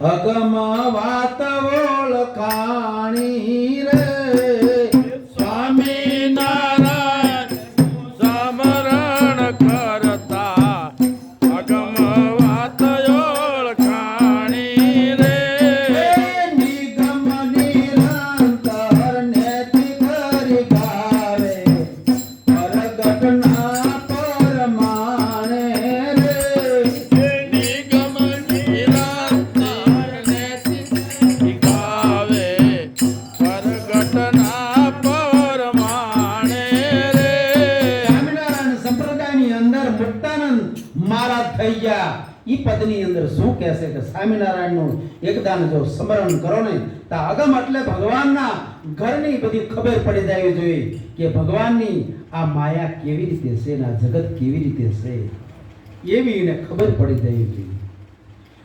અગમ વાત ઓળખાણી પદની અંદર શું કહેશે કે સ્વામિનારાયણનું એકદાન જો સ્મરણ કરો ને, તો અગમ એટલે ભગવાનના ઘરની બધી ખબર પડી જવી જોઈએ કે ભગવાનની આ માયા કેવી રીતે છે ને, આ જગત કેવી રીતે છે? એવી એને ખબર પડી જવી જોઈએ.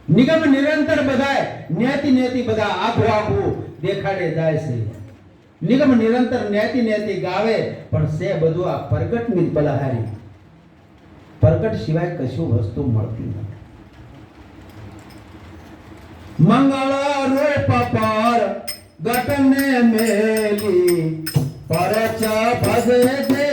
નિગમ નિરંતર બધાય નેતી નેતી બધા આખું આખું દેખાડે જાય છે. નિગમ નિરંતર નેતી નેતી ગાવે, પણ છે બધું આ પ્રગટની જ પ્રગટ સિવાય કશું વસ્તુ મળતી નથી. मंगलारे पपार गटने भजे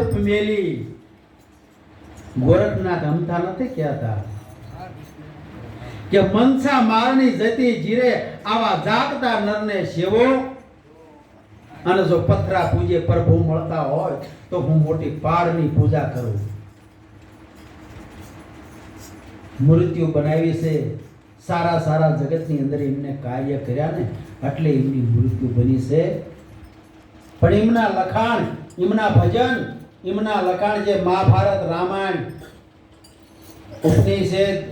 રૂપ મેલી ગોરખનાથ અમથા નથી કહેતા કે મનસા મારની જતી જીરે આવા જાગતા નરને સેવો? અને જો પથરા પૂજે પ્રભુ મળતા હોય, તો હું મોટી પારની પૂજા કરું. મૃત્યુ બનાવી છે. સારા સારા જગતની અંદર એમને કાર્ય કર્યા ને, એટલે એમની મૃત્યુ બની છે. પણ એમના લખાણ, એમના ભજન એમના લખાણ જે મહાભારત રામાયણ, ઉપનિષેદ,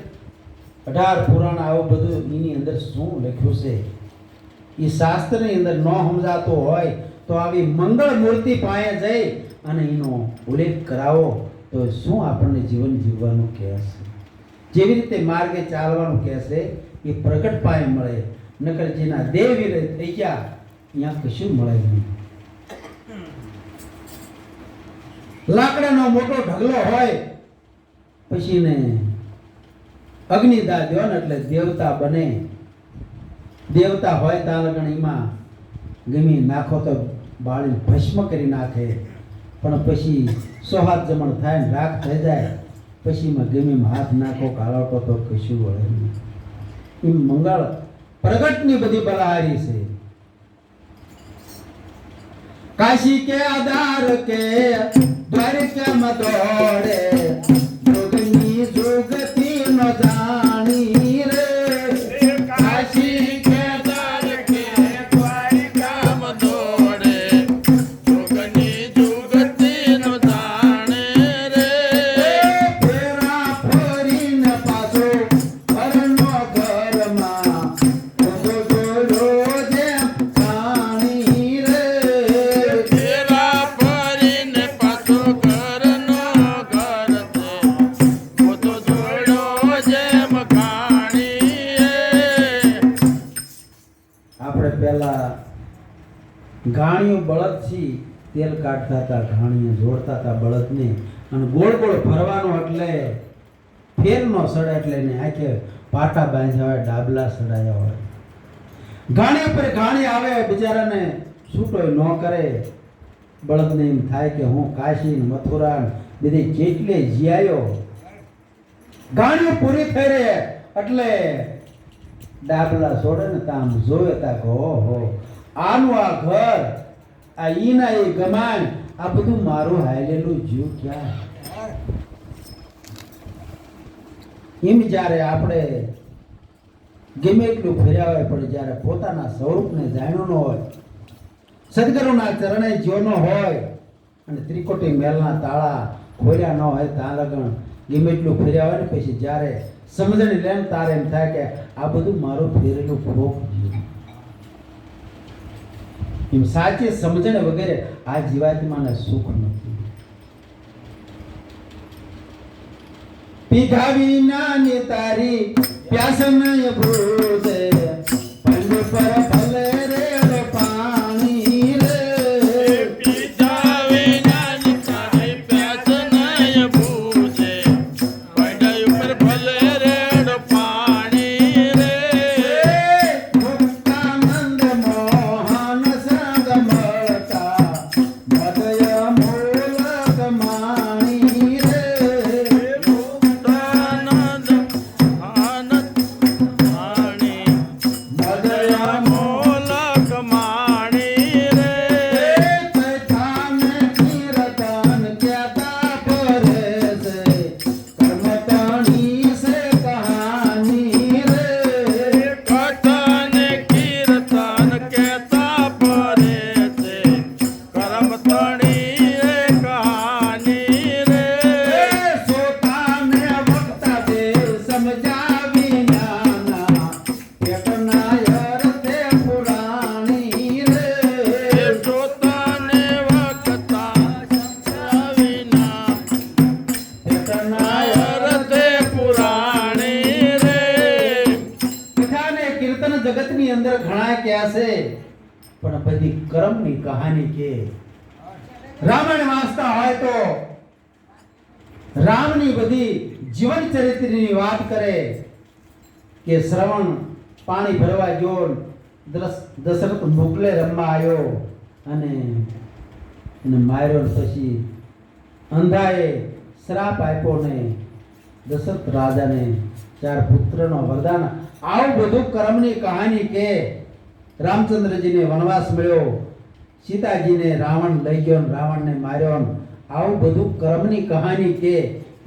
અઢાર પુરાણ, આવું બધું એની અંદર શું લખ્યું છે? એ શાસ્ત્રની અંદર ન સમજાતો હોય તો આવી મંગળ મૂર્તિ પાસે જઈ અને એનો ઉલ્લેખ કરાવો તો શું આપણને જીવન જીવવાનું કહેશે જેવી રીતે માર્ગે ચાલવાનું કહેશે એ પ્રગટ પાયે મળે. નકર જેના દેહ વિરય થઈ ગયા, ત્યાં કશું મળે નહીં. લાકડાનો મોટો ઢગલો હોય, પછી ને અગ્નિદા દો ને એટલે દેવતા બને. દેવતા હોય ત્યાં એમાં ગમી નાખો તો બાળી ભસ્મ કરી નાખે. પણ પછી સોહાત જમણ થાય ને રાખ થઈ જાય. પછી એમાં ગમીમાં હાથ નાખો કાળોટો તો કશું વળે નહીં. એમ મંગળ પ્રગટની બધી બલાહારી છે. काशी के आधार के दर्शन मतोड़े जोगनी जोग ઘાણીઓ બળદથી તેલ કાઢતા હતા ઘાણીઓ જોડતા હતા બળદને. અને ગોળ ગોળ ફરવાનો એટલે ફેર નો સડે એટલે એને આખે પાટા બાંધ્યા હોય, ડાબલા સડાયા હોય. ઘાણી પર ઘાણી આવે, બિચારાને છૂટો ન કરે. બળદને એમ થાય કે હું કાશી મથુરા બધી જેટલે જીયાયો. ગાણીઓ પૂરી થઈ રહી એટલે ડાબલા છોડે ને તામ જોવે તા કહો હો આનું આ ઘર, આ ઈના એ ગમાન, આ બધું મારું હાલેલું જીવ ક્યાં એમ જ્યારે આપણે ગમે એટલું ફેર્યા હોય, પણ જ્યારે પોતાના સ્વરૂપને જાણ્યું ન હોય, સદગુરુના ચરણે જ્યોનો હોય, અને ત્રિકોટી મહેલના તાળા ખોલ્યા ન હોય ત્યાં લગણ ગમે એટલું ફેર્યા હોય ને, પછી જ્યારે સમજણ લેમ તારે એમ થાય કે આ બધું મારું ફેરેલું ભોગ. એમ સાચી સમજણ વગેરે આ જીવાત્માને સુખ નથી. પીધા વિનાની તારી પ્યાસ નય ભૂસે પર ભલે જગતની અંદર ઘણા ક્યાં છે? પણ બધી કર્મની કહાની કે રામાયણ વાંચતા હોય તો રામની બધી જીવન ચરિત્રની વાત કરે કે શ્રવણ પાણી ભરવા ગયો દશરથ મોકલે રમવા આવ્યો અને એને માર્યો પછી અંધાએ શ્રાપ આપ્યો ને દશરથ રાજાને ચાર પુત્રનો વરદાન આવું બધું કર્મની કહાની કે રામચંદ્રજીને વનવાસ મળ્યો, સીતાજીને રાવણ લઈ ગયો રાવણને માર્યો આવું બધું કર્મની કહાની કે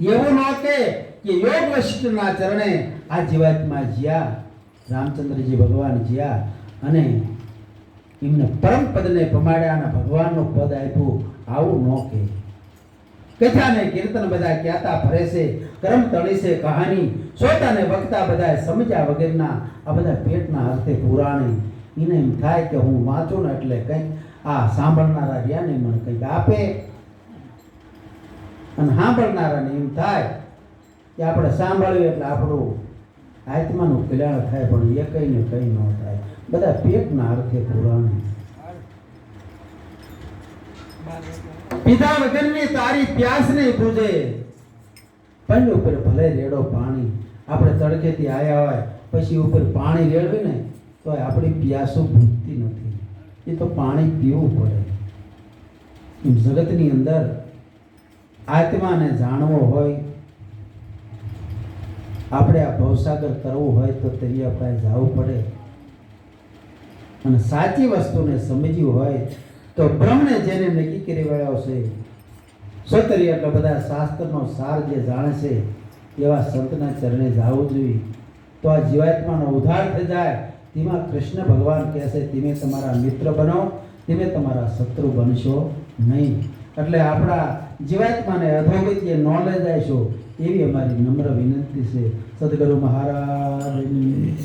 એવું ન કે કે યોગ વશિષ્ઠના ચરણે આ જીવાત્મા જ્યા, રામચંદ્રજી ભગવાન જ્યા અને એમને પરમ પદને પમાડ્યા અને ભગવાનનું પદ આપ્યું. આવું ન કે. કથા ને કીર્તન બધા કહેતા ફરે છે, કરમ તળી કહાની, સોતાને વક્તા બધા સમજ્યા વગેરેના, આ બધા પેટના અર્થે પુરાણી. એને એમ થાય કે હું વાંચું ને એટલે કંઈક આ સાંભળનારા રહ્યા ને મને કંઈક આપે. અને સાંભળનારાને એમ થાય કે આપણે સાંભળ્યું એટલે આપણું આત્માનું કલ્યાણ થાય, પણ એ કંઈ ને કંઈ ન થાય. બધા પેટના અર્થે પુરાણી. પીધા વગરની તારી પ્યાસ નહીં પૂજે. પંજ ઉપર ભલે રેડો પાણી આપણે તડકેથી આયા હોય, પછી ઉપર પાણી રેડવી ને તો આપણી પ્યાસો ભૂજતી નથી. એ તો પાણી પીવું પડે. જગતની અંદર આત્માને જાણવો હોય, આપણે આ ભવસાગર કરવું હોય તો તરિયા પાસે જવું પડે. અને સાચી વસ્તુને સમજ્યું હોય તો બ્રહ્મને જેને નક્કી કરી વળ્યો છે સોતરી એટલે બધા શાસ્ત્રનો સાર જે જાણે છે, એવા સંતના ચરણે જવું જોઈએ. તો આ જીવાત્માનો ઉદ્ધાર થઈ જાય, તેમાં કૃષ્ણ ભગવાન કહે છે, તમે તમારા મિત્ર બનો, તમે તમારા શત્રુ બનશો નહીં. એટલે આપણા જીવાત્માને અધોગતિએ ન લઈ જાયશો, એવી અમારી નમ્ર વિનંતી છે. સદગુરુ મહારાજની